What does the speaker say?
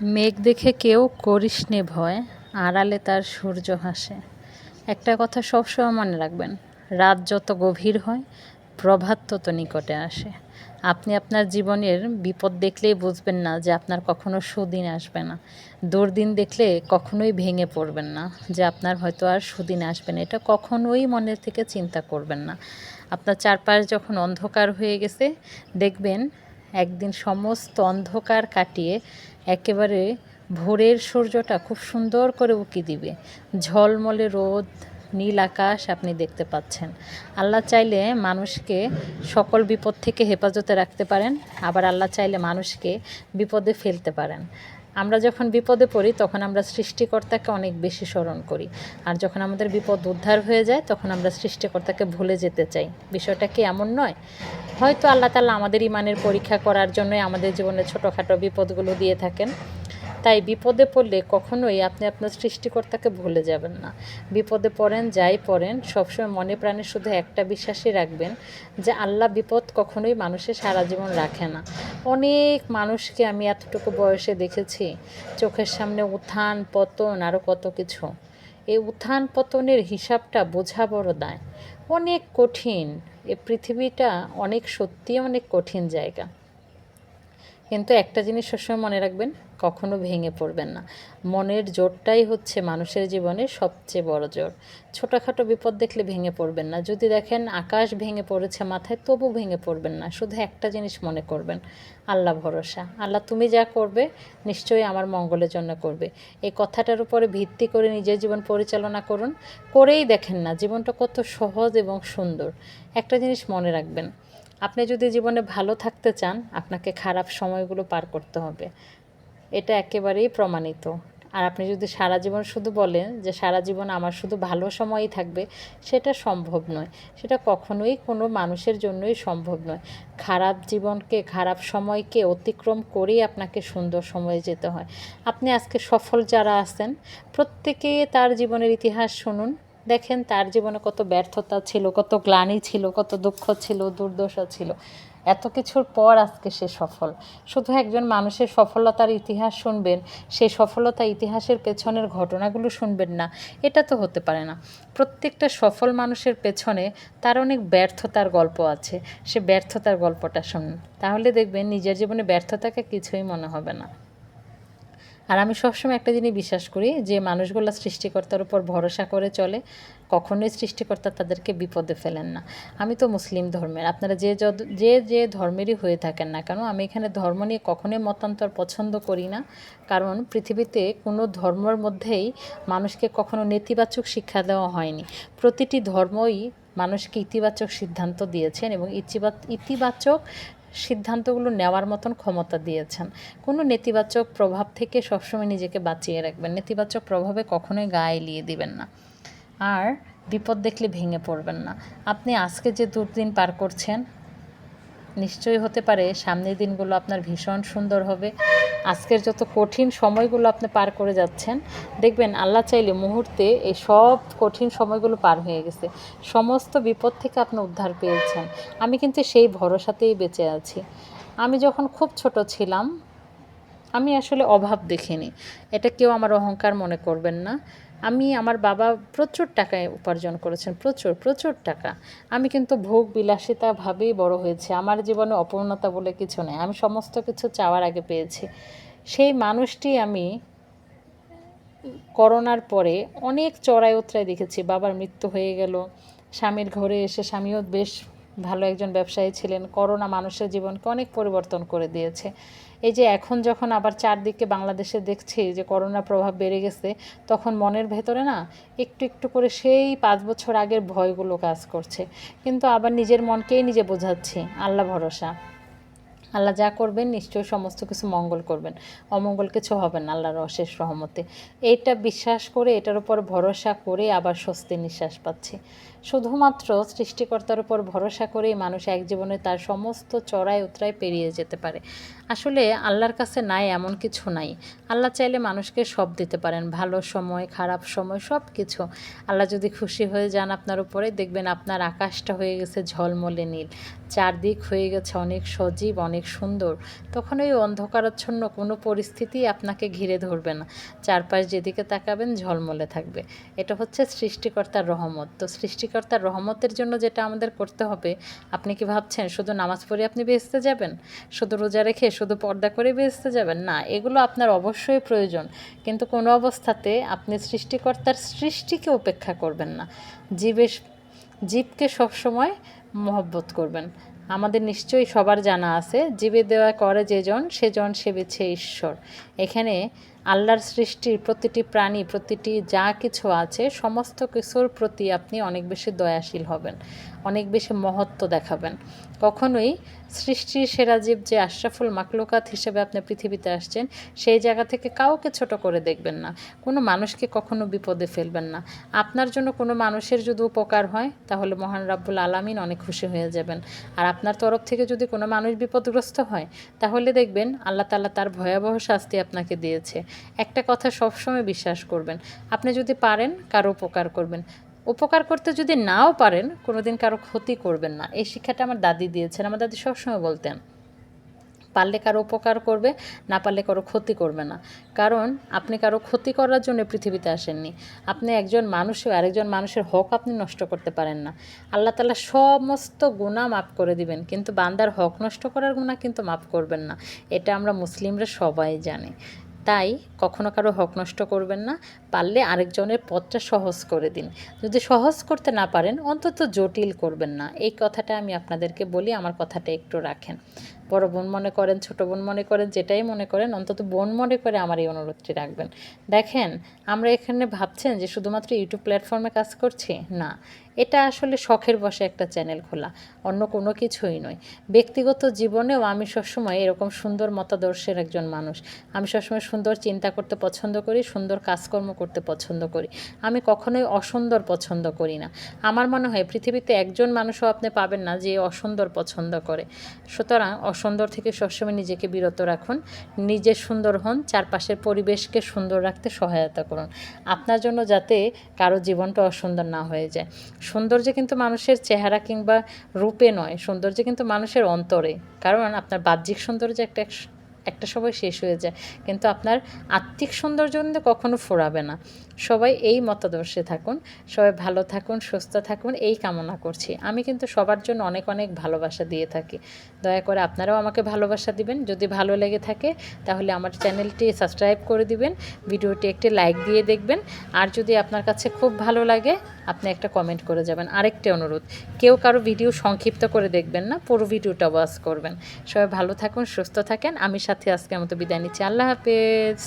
মেঘ দেখে কেউ করিস নে ভয়, আড়ালে তার সূর্য হাসে একটা কথা সবসময় মনে রাখবেন, রাত যত গভীর হয়, প্রভাত তত নিকটে আসে। আপনি আপনার জীবনের বিপদ দেখলেই বুঝবেন না যে আপনার কখনো সুদিন আসবে না। দুর্দিন দেখলে কখনোই ভেঙে পড়বেন না যে আপনার হয়তো আর সুদিন আসবে না। এটা কখনোই মনের থেকে চিন্তা করবেন না। আপনার চারপাশ যখন অন্ধকার হয়ে গেছে, দেখবেন একদিন সমস্ত অন্ধকার কাটিয়ে একেবারে ভোরের সূর্যটা খুব সুন্দর করে উকি দিবে। ঝলমলে রোদ, নীল আকাশ আপনি দেখতে পাচ্ছেন। আল্লাহ চাইলে মানুষকে সকল বিপদ থেকে হেফাজতে রাখতে পারেন, আবার আল্লাহ চাইলে মানুষকে বিপদে ফেলতে পারেন। আমরা যখন বিপদে পড়ি, তখন আমরা সৃষ্টিকর্তাকে অনেক বেশি স্মরণ করি। আর যখন আমাদের বিপদ উদ্ধার হয়ে যায়, তখন আমরা সৃষ্টিকর্তাকে ভুলে যেতে চাই। বিষয়টা কি এমন নয়? হয়তো আল্লাহ তালা আমাদের ইমানের পরীক্ষা করার জন্যই আমাদের জীবনে ছোটোখাটো বিপদগুলো দিয়ে থাকেন। তাই বিপদে পড়লে কখনোই আপনি আপনার সৃষ্টিকর্তাকে ভুলে যাবেন না। বিপদে পড়েন, যাই পড়েন, সবসময় মনে প্রাণে শুধু একটা বিশ্বাসই রাখবেন যে আল্লাহ বিপদ কখনোই মানুষের সারা জীবন রাখে না। অনেক মানুষকে আমি এতটুকু বয়সে দেখেছি, চোখের সামনে উত্থান, পতন আরও কত কিছু। এই উত্থান, পতনের হিসাবটা বোঝা বড় দায়। অনেক কঠিন, এ পৃথিবীটা অনেক সত্যি অনেক কঠিন জায়গা। কিন্তু একটা জিনিস সবসময় মনে রাখবেন, কখনো ভেঙে পড়বেন না। মনের জোরটাই হচ্ছে মানুষের জীবনে সবচেয়ে বড় জোর। ছোটোখাটো বিপদ দেখলে ভেঙে পড়বেন না। যদি দেখেন আকাশ ভেঙে পড়েছে মাথায়, তবু ভেঙে পড়বেন না। শুধু একটা জিনিস মনে করবেন, আল্লাহ ভরসা। আল্লাহ তুমি যা করবে, নিশ্চয়ই আমার মঙ্গলের জন্য করবে। এই কথাটার উপরে ভিত্তি করে নিজের জীবন পরিচালনা করুন। করেই দেখেন না, জীবনটা কত সহজ এবং সুন্দর। একটা জিনিস মনে রাখবেন আপনি যদি জীবনে ভালো থাকতে চান, আপনাকে খারাপ সময়গুলো পার করতে হবে। এটা একেবারেই প্রমাণিত। আর আপনি যদি সারা জীবন শুধু বলেন যে, সারা জীবন আমার শুধু ভালো সময়ই থাকবে, সেটা সম্ভব নয়। সেটা কখনোই কোনো মানুষের জন্যই সম্ভব নয়। খারাপ জীবনকে, খারাপ সময়কে অতিক্রম করেই আপনাকে সুন্দর সময়ে যেতে হয়। আপনি আজকে সফল যারা আছেন, প্রত্যেকে তার জীবনের ইতিহাস শুনুন। দেখেন তার জীবনে কত ব্যর্থতা ছিল, কত গ্লানি ছিল, কত দুঃখ ছিল, দুর্দশা ছিল। এত কিছুর পর আজকে সে সফল। শুধু একজন মানুষের সফলতার ইতিহাস শুনবেন সেই সফলতা ইতিহাসের পেছনের ঘটনাগুলো শুনবেন না। এটা তো হতে পারে না। প্রত্যেকটা সফল মানুষের পেছনে তার অনেক ব্যর্থতার গল্প আছে। সে ব্যর্থতার গল্পটা শুনুন। তাহলে দেখবেন নিজের জীবনে ব্যর্থতাকে কিছুই মনে হবে না। আর আমি সবসময় একটা জিনিস বিশ্বাস করি যে মানুষগুলো সৃষ্টিকর্তার উপর ভরসা করে চলে, কখনোই সৃষ্টিকর্তা তাদেরকে বিপদে ফেলেন না। আমি তো মুসলিম ধর্মের, আপনারা যে যে যে ধর্মেরই হয়ে থাকেন না কেন, আমি এখানে ধর্ম নিয়ে কখনোই মতান্তর পছন্দ করি না। কারণ পৃথিবীতে কোনো ধর্মের মধ্যেই মানুষকে কখনো নেতিবাচক শিক্ষা দেওয়া হয়নি। প্রতিটি ধর্মই মানুষকে ইতিবাচক সিদ্ধান্ত দিয়েছেন এবং ইতিবা- ইতিবাচক সিদ্ধান্তগুলো নেওয়ার মতন ক্ষমতা দিয়েছেন। কোনো নেতিবাচক প্রভাব থেকে সবসময় নিজেকে বাঁচিয়ে রাখবেন। নেতিবাচক প্রভাবে কখনোই গায়ে এলিয়ে দিবেন না। আর বিপদ দেখলে ভেঙে পড়বেন না। আপনি আজকে যে দুর্দিন পার করছেন নিশ্চয়ই হতে পারে। সামনের দিনগুলো আপনার ভীষণ সুন্দর হবে। আজকের যত কঠিন সময়গুলো আপনি পার করে যাচ্ছেন, দেখবেন আল্লাহ চাইলে মুহূর্তে এই সব কঠিন সময়গুলো পার হয়ে গেছে। সমস্ত বিপদ থেকে আপনি উদ্ধার পেয়েছেন। আমি কিন্তু সেই ভরসাতেই বেঁচে আছি। আমি যখন খুব ছোট ছিলাম, আমি আসলে অভাব দেখিনি। এটা কেউ আমার অহংকার মনে করবেন না। আমি আমার বাবা প্রচুর টাকায় উপার্জন করেছেন, প্রচুর প্রচুর টাকা। আমি কিন্তু ভোগ বিলাসিতাভাবেই বড় হয়েছে। আমার জীবনে অপূর্ণতা বলে কিছু নেই। আমি সমস্ত কিছু চাওয়ার আগে পেয়েছি। সেই মানুষটি আমি করোনার পরে অনেক চড়াই উতরাই দেখেছি। বাবার মৃত্যু হয়ে গেল। স্বামীর ঘরে এসে স্বামীও বেশ ভালো একজন ব্যবসায়ী ছিলেন। করোনা মানুষের জীবনকে অনেক পরিবর্তন করে দিয়েছে। এই যে এখন যখন আবার চারদিকে বাংলাদেশে দেখছি যে করোনার প্রভাব বেড়ে গেছে, তখন মনের ভেতরে না একটু একটু করে সেই পাঁচ বছর আগের ভয়গুলো কাজ করছে। কিন্তু আবার নিজের মনকেই নিজে বোঝাচ্ছি, আল্লাহ ভরসা। আল্লাহ যা করবেন নিশ্চয়ই সমস্ত কিছু মঙ্গল করবেন। অমঙ্গল কিছু হবে না আল্লাহর অশেষ রহমতে। এইটা বিশ্বাস করে, এটার উপর ভরসা করে আবার স্বস্তি নিঃশ্বাস পাচ্ছি। শুধুমাত্র সৃষ্টিকর্তার উপর ভরসা করেই মানুষ এক জীবনে তার সমস্ত চড়াই উতরায় পেরিয়ে যেতে পারে। আসলে আল্লাহর কাছে নাই এমন কিছু নাই। আল্লাহ চাইলে মানুষকে সব দিতে পারেন, ভালো সময়, খারাপ সময় সব কিছু আল্লাহ যদি খুশি হয়ে যান আপনার উপরে, দেখবেন আপনার আকাশটা হয়ে গেছে ঝলমলে নীল। চারদিক হয়ে গেছে অনেক সজীব, অনেক সুন্দর। তখন ওই অন্ধকারাচ্ছন্ন কোনো পরিস্থিতি আপনাকে ঘিরে ধরবে না। চারপাশ যেদিকে তাকাবেন ঝলমলে থাকবে। এটা হচ্ছে সৃষ্টিকর্তার রহমত। তো সৃষ্টিকর্তার রহমতের জন্য যেটা আমাদের করতে হবে, আপনি কি ভাবছেন শুধু নামাজ পড়ে আপনি বেহেস্তে যাবেন? শুধু রোজা রেখে শুধু পর্দা করে বেহেস্তে যাবেন? না, এগুলো আপনার অবশ্যই প্রয়োজন। কিন্তু কোনো অবস্থাতে আপনি সৃষ্টিকর্তার সৃষ্টিকে উপেক্ষা করবেন না। জীবের জীবকে সবসময় মহব্বত করবেন। আমাদের নিশ্চয়ই সবার জানা আছে, জীবে দেওয়া করে যেজন, সেজন সেবেছে ঈশ্বর। এখানে আল্লাহর সৃষ্টির প্রতিটি প্রাণী, প্রতিটি যা কিছু আছে, সমস্ত কিছুর প্রতি আপনি অনেক বেশি দয়াশীল হবেন, অনেক বেশি মহত্ব দেখাবেন। কখনোই সৃষ্টির সেরা জীব যে আশরাফুল মাকলুকাত হিসেবে আপনি পৃথিবীতে আসছেন, সেই জায়গা থেকে কাউকে ছোট করে দেখবেন না। কোনো মানুষকে কখনো বিপদে ফেলবেন না। আপনার জন্য কোনো মানুষের যদি উপকার হয়, তাহলে মহান রাব্বুল আলামিন অনেক খুশি হয়ে যাবেন। আর আপনার তরফ থেকে যদি কোনো মানুষ বিপদগ্রস্ত হয়, তাহলে দেখবেন আল্লাহ তাআলা তার ভয়াবহ শাস্তি আপনাকে দিয়েছে। একটা কথা সবসময় বিশ্বাস করবেন। আপনি যদি পারেন, কারও উপকার করবেন। উপকার করতে যদি নাও পারেন, কোনোদিন কারও ক্ষতি করবেন না। এই শিক্ষাটা আমার দাদি দিয়েছেন, আমার দাদি সবসময় বলতেন। পারলে কারও উপকার করবে, না পারলে কারও ক্ষতি করবে না। কারণ আপনি কারও ক্ষতি করার জন্য পৃথিবীতে আসেননি। আপনি একজন মানুষও আরেকজন মানুষের হক আপনি নষ্ট করতে পারেন না। আল্লাহ তালা সমস্ত গুণা মাফ করে দিবেন, কিন্তু বান্দার হক নষ্ট করার গুণা কিন্তু মাফ করবেন না। এটা আমরা মুসলিমরা সবাই জানি। তাই কখনো কারও হক নষ্ট করবেন না, পারলে আরেকজনের পথটা সহজ করে দিন। যদি সহজ করতে না পারেন, অন্তত জটিল করবেন না। এই কথাটা আমি আপনাদেরকে বলি, আমার কথাটা একটু রাখেন। বড় বোন মনে করেন, ছোট বোন মনে করেন, যেটাই মনে করেন, অন্তত বোন মনে করে আমার এই অনুরোধটি রাখবেন। দেখেন, আমরা এখানে ভাবছেন যে শুধুমাত্র ইউটিউব প্ল্যাটফর্মে কাজ করছি? না। এটা আসলে শখের বসে একটা চ্যানেল খোলা, অন্য কোনো কিছুই নয়। ব্যক্তিগত জীবনেও আমি সবসময় এরকম সুন্দর মতাদর্শের একজন মানুষ। আমি সবসময় সুন্দর চিন্তা করতে পছন্দ করি, সুন্দর কাজকর্ম করতে পছন্দ করি। আমি কখনোই অসুন্দর পছন্দ করি না। আমার মনে হয় পৃথিবীতে একজন মানুষও আপনি পাবেন না যে অসুন্দর পছন্দ করে। সুতরাং অসুন্দর থেকে সবসময় নিজেকে বিরত রাখুন। নিজে সুন্দর হন, চারপাশের পরিবেশকে সুন্দর রাখতে সহায়তা করুন। আপনার জন্য যাতে কারও জীবনটা অসুন্দর না হয়ে যায়। সৌন্দর্য কিন্তু মানুষের চেহারা কিংবা রূপে নয়, সৌন্দর্য কিন্তু মানুষের অন্তরে। কারণ আপনার বাহ্যিক সৌন্দর্য একটা একটা সময় শেষ হয়ে যায়। কিন্তু আপনার আত্মিক সৌন্দর্য কিন্তু কখনো ফোরাবে না। সবাই এই মতাদর্শে থাকুন, সবাই ভালো থাকুন, সুস্থ থাকুন, এই কামনা করছি। আমি কিন্তু সবার জন্য অনেক অনেক ভালোবাসা দিয়ে থাকি। দয়া করে আপনারাও আমাকে ভালোবাসা দিবেন। যদি ভালো লেগে থাকে, তাহলে আমার চ্যানেলটি সাবস্ক্রাইব করে দিবেন, ভিডিওটি একটি লাইক দিয়ে দেখবেন। আর যদি আপনার কাছে খুব ভালো লাগে, আপনি একটা কমেন্ট করে যাবেন। আরেকটি অনুরোধ, কেউ কারও ভিডিও সংক্ষিপ্ত করে দেখবেন না, পুরো ভিডিওটা ওয়াচ করবেন। সবাই ভালো থাকুন, সুস্থ থাকেন। আমি সাথে আজকের মতো বিদায় নিচ্ছি। আল্লাহ হাফেজ।